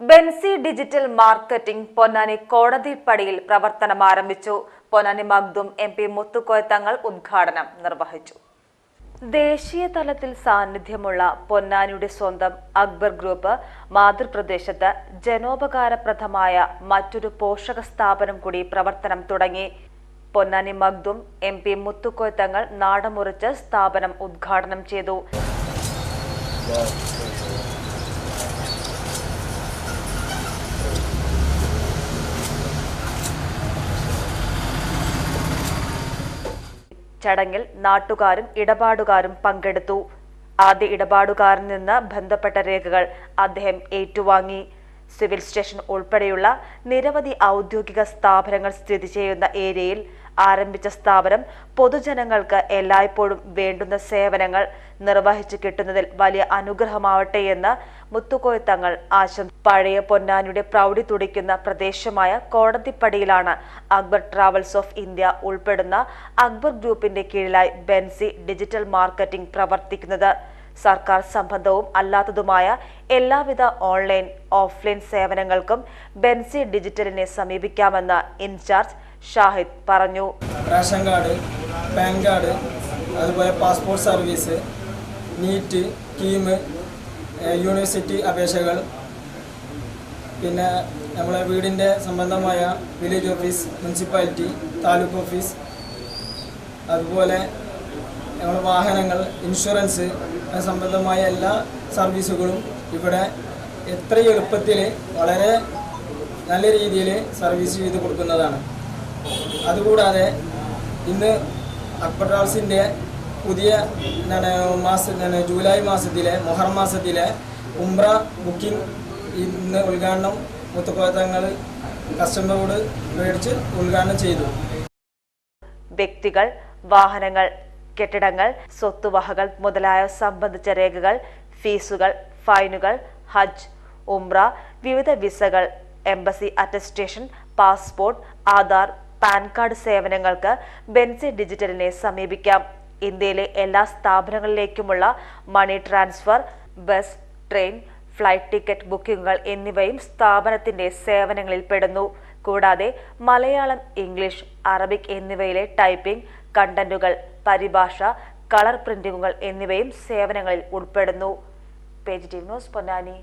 Benzy digital marketing Ponnani കോടതിപ്പടിയിൽ പ്രവർത്തനം ആരംഭിച്ചു. പൊന്നാനി മഗ്ദും എം പി മുത്തുക്കോയ തങ്ങൾ ഉദ്ഘാടനം നിർവഹിച്ചു. ദേശീയ തലത്തിൽ സാന്നിധ്യമുള്ള പൊന്നാനിയുടെ സ്വന്തം അക്ബർ ഗ്രൂപ്പ് മാതൃപ്രദേശത്ത് ജനോപകാരപ്രദമായ മറ്റൊരു പോഷക സ്ഥാപനം കൂടി പ്രവർത്തനം തുടങ്ങി. പൊന്നാനി മഗ്ദും എം പി മുത്തുക്കോയ തങ്ങൾ നാടമുറിച്ച് സ്ഥാപനം ഉദ്ഘാടനം ചെയ്തു. ചടങ്ങിൽ നാട്ടുകാരും ഇടപാടുകാരും പങ്കെടുത്തു. ആദ്യ ഇടപാടുകാരിൽ നിന്ന് ബന്ധപ്പെട്ട രേഖകൾ അദ്ദേഹം ഏറ്റുവാങ്ങി. സിവിൽ സ്റ്റേഷൻ ഉൾപ്പെടെയുള്ള നിരവധി ഔദ്യോഗിക സ്ഥാപനങ്ങൾ സ്ഥിതി ചെയ്യുന്ന ഏരിയയിൽ ആരംഭിച്ച സ്ഥാപനം പൊതുജനങ്ങൾക്ക് എല്ലായ്പ്പോഴും വേണ്ടുന്ന സേവനങ്ങൾ നിർവഹിച്ചു കിട്ടുന്നതിൽ വലിയ അനുഗ്രഹമാവട്ടെ എന്ന് മുത്തുക്കോയ തങ്ങൾ ആശം പഴയ പൊന്നാനിയുടെ പ്രൗഢി തുടിക്കുന്ന പ്രദേശമായ കോടതിപ്പടിയിലാണ് അക്ബർ ട്രാവൽസ് ഓഫ് ഇന്ത്യ ഉൾപ്പെടുന്ന അക്ബർ ഗ്രൂപ്പിന്റെ കീഴിലായി ബെൻസി ഡിജിറ്റൽ മാർക്കറ്റിംഗ് പ്രവർത്തിക്കുന്നത്. സർക്കാർ സംബന്ധവും അല്ലാത്തതുമായ എല്ലാവിധ ഓൺലൈൻ ഓഫ്ലൈൻ സേവനങ്ങൾക്കും ബെൻസി ഡിജിറ്റലിനെ സമീപിക്കാമെന്ന് ഇൻചാർജ് ഷാഹിദ് പറഞ്ഞു. റേഷൻ കാർഡ് പാൻ കാർഡ് അതുപോലെ passport service NEET KEAM university അപേക്ഷകൾ പിന്നെ നമ്മളെ വീടിന്റെ സംബന്ധമായ village office municipality taluk office അതുപോലെ നമ്മുടെ വാഹനങ്ങൾ ഇൻഷുറൻസ് സംബന്ധമായ എല്ലാ സർവീസുകളും ഇവിടെ എത്ര എളുപ്പത്തിൽ വളരെ നല്ല രീതിയിൽ സർവീസ് ചെയ്ത് കൊടുക്കുന്നതാണ്. അതുകൂടാതെ ഇന്ന് അക്ബർ ട്രാവൽസിന്റെ പുതിയ എന്താണ് മാസ ജൂലൈ മാസത്തിലെ മൊഹർ മാസത്തിലെ ഉംറ ബുക്കിംഗ് ഇന്ന് ഉദ്ഘാടനം മുത്തക്കോത്തങ്ങൾ കസ്റ്റമറോട് മേടിച്ച് ഉദ്ഘാടനം ചെയ്തു. വ്യക്തികൾ വാഹനങ്ങൾ കെട്ടിടങ്ങൾ സ്വത്തുവകകൾ മുതലായ സംബന്ധിച്ച രേഖകൾ ഫീസുകൾ ഫൈനുകൾ ഹജ്ജ് ഉംറ വിവിധ വിസകൾ embassy attestation passport Aadhaar PAN card സേവനങ്ങൾക്ക് ബെൻസി ഡിജിറ്റലിനെ സമീപിക്കാം. ഇന്ത്യയിലെ എല്ലാ സ്ഥാപനങ്ങളിലേക്കുമുള്ള money transfer bus train flight ticket ബുക്കിംഗുകൾ എന്നിവയും സ്ഥാപനത്തിന്റെ സേവനങ്ങളിൽ പെടുന്നു. കൂടാതെ മലയാളം ഇംഗ്ലീഷ് അറബിക് എന്നിവയിലെ ടൈപ്പിംഗ് കണ്ടന്റുകൾ പരിഭാഷ കളർ പ്രിന്റിംഗുകൾ എന്നിവയും സേവനങ്ങളിൽ ഉൾപ്പെടുന്നു. Page news Ponnani.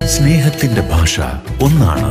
സ്നേഹത്തിന്റെ ഭാഷ ഒന്നാണ്.